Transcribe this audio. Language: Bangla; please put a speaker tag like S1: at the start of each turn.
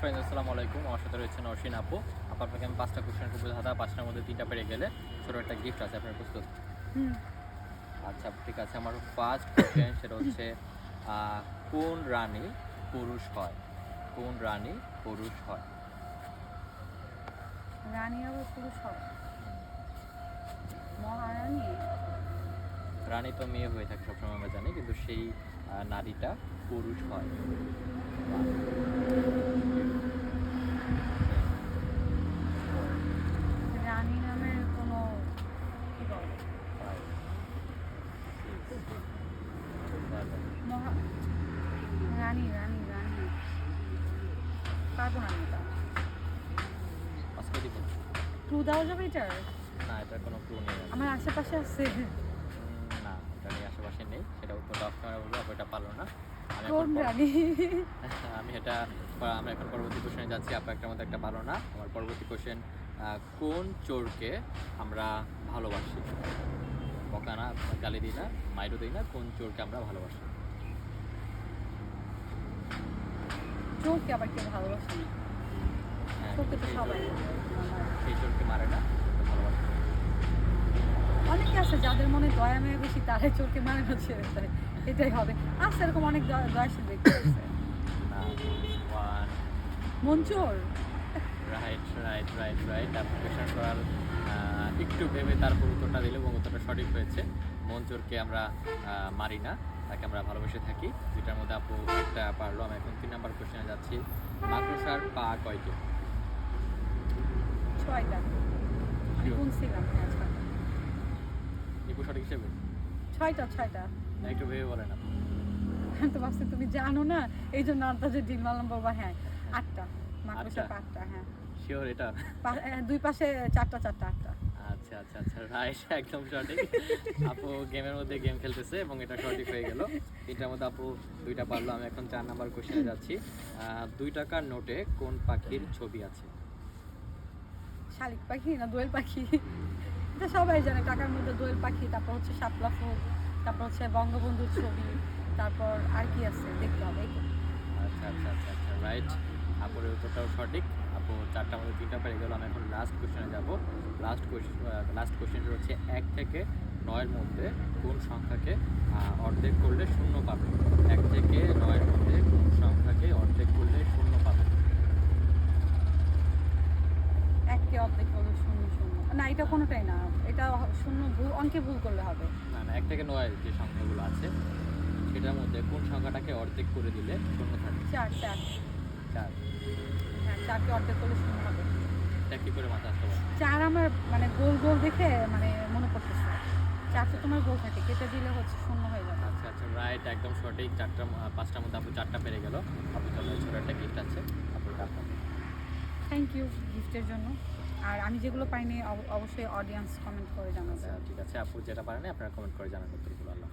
S1: আসসালামু আলাইকুম। আমার সাথে রয়েছে নরসিন আপু। আপু আপনাকে আমি পাঁচটা কোশ্চেন করব। দাদা পাঁচটার মধ্যে তিনটা পেরে গেলে ছোটো একটা গিফট আছে আপনার প্রস্তুত?
S2: হুম।
S1: আচ্ছা ঠিক আছে। আমার ফার্স্ট কোশ্চেন সেটা হচ্ছে কোন রানী পুরুষ হয়? কোন রানী পুরুষ হয়?
S2: রানী আবার পুরুষ হবে মহারানী?
S1: রানী তো মেয়ে হয়ে থাকে সবসময় আমরা জানি কিন্তু সেই নারীটা পুরুষ হয়
S2: রানী নামের কোনো কি বলে মহা রানী রানী রানী পারব না আমি এটা।
S1: আজকে দিব
S2: ক্লু দেওয়া যাবে এটার?
S1: না এটার কোনো ক্লু নেই
S2: আমার। আশেপাশে আছে।
S1: না এটা নিয়ে আশেপাশে নেই। সেটা উত্তরটা ক্যামেরা বলব এটা পারল না। আমি এটা আমরা এখন পরবর্তী কোশ্চেনে যাচ্ছি। আপু একটা মধ্যে একটা পারো না। আমার পরবর্তী কোশ্চেন কোন চোরকে আমরা ভালোবাসি? বকা না গালি দিই না মাইরও দিই না কোন চোরকে আমরা ভালোবাসি?
S2: চোরকে আবার কেউ ভালোবাসে না।
S1: হ্যাঁ,
S2: চোরকে তো সবাই
S1: সেই চোরকে মারে না
S2: অনেকে আছে যাদের মনে দয়া মেয়ে বেশি তারাই চোরকে মানে না ছেড়ে দেয়। এটাই হবে। আছে এরকম অনেক দয়া- দয়াশীল ব্যক্তি আছে। মন চোর
S1: right right right right question করার একটু ভেবে তারপর উত্তরটা দিলে এবং উত্তরটা সঠিক হয়েছে। মঞ্চুরকে আমরা মারি না। তাকে আমরা ভালোবেসে থাকি। যেটার মধ্যে আপু একটা পারল আমি এখন তিন নাম্বার কোশ্চেনে যাচ্ছি। মাকড়সার পা কয়টি?
S2: ছয়টা।
S1: সঠিক হিসেবে?
S2: ছয়টা ছয়টা।
S1: একটু ভেবে বলেন
S2: তো ভাবছি তুমি জানো না এই জন্য আন্দাজে বাবা হ্যাঁ আটটা।
S1: আটটা?
S2: আটটা হ্যাঁ।
S1: শিওর এটা?
S2: দুই পাশে চারটা চারটা আটটা।
S1: আচ্ছা আচ্ছা আচ্ছা রাইট একদম সঠিক। আপু গেমের মধ্যে গেম খেলতেছে এবং এটা সঠিক হয়ে গেল। তিনটার মধ্যে আপু দুইটা পারল আমি এখন চার নাম্বার কোশ্চেনে যাচ্ছি। দুই টাকার নোটে কোন পাখির ছবি আছে?
S2: শালিক পাখি না দোয়েল পাখি? এটা সবাই জানে টাকার মধ্যে দোয়েল পাখি তারপর হচ্ছে শাপলা ফুল তারপর হচ্ছে বঙ্গবন্ধুর ছবি তারপর আর কি আছে দেখতে হবে
S1: আচ্ছা আচ্ছা আচ্ছা আচ্ছা রাইট আপুর উত্তরটাও সঠিক। আপু চারটার মধ্যে তিনটা পেরে গেল। আমি এখন লাস্ট কোশ্চেনে যাব। লাস্ট কোশ্চেন লাস্ট কোশ্চেনটা হচ্ছে এক থেকে নয়ের মধ্যে কোন সংখ্যাকে অর্ধেক করলে শূন্য পাবে? এক থেকে নয়ের মধ্যে কোন সংখ্যাকে অর্ধেক করলে শূন্য পাবে?
S2: এককে অর্ধেক করলে শূন্য শূন্য। না এটা কোনোটাই না। এটা শূন্য ভুল অঙ্কে ভুল করলে হবে।
S1: না না এক থেকে নয় যে সংখ্যাগুলো আছে সেটার মধ্যে কোন সংখ্যাটাকে অর্ধেক করে দিলে শূন্য থাকে
S2: চার চার। চারকে অর্ধেক করলে শূন্য হবে।
S1: এটা কী করে মাথা আসতে পারে?
S2: চার আমার মানে গোল গোল দেখে মানে মনে পড়তেছে। চার তো তোমার গোল থাকে কেটে দিলে হচ্ছে শূন্য হয়ে যাবে।
S1: আচ্ছা আচ্ছা রাইট একদম সঠিক। চারটা পাঁচটার মধ্যে আপু চারটা পেরে গেল। আপনার জন্য ছোটো একটা গিফট আছে। আপনার।
S2: থ্যাংক ইউ গিফটের জন্য। আর আমি যেগুলো পাইনি অব- অবশ্যই অডিয়েন্স কমেন্ট করে জানাবে।
S1: আচ্ছা ঠিক আছে আপু যেটা পারেন আপনারা কমেন্ট করে উত্তরগুলো আল্লাহ।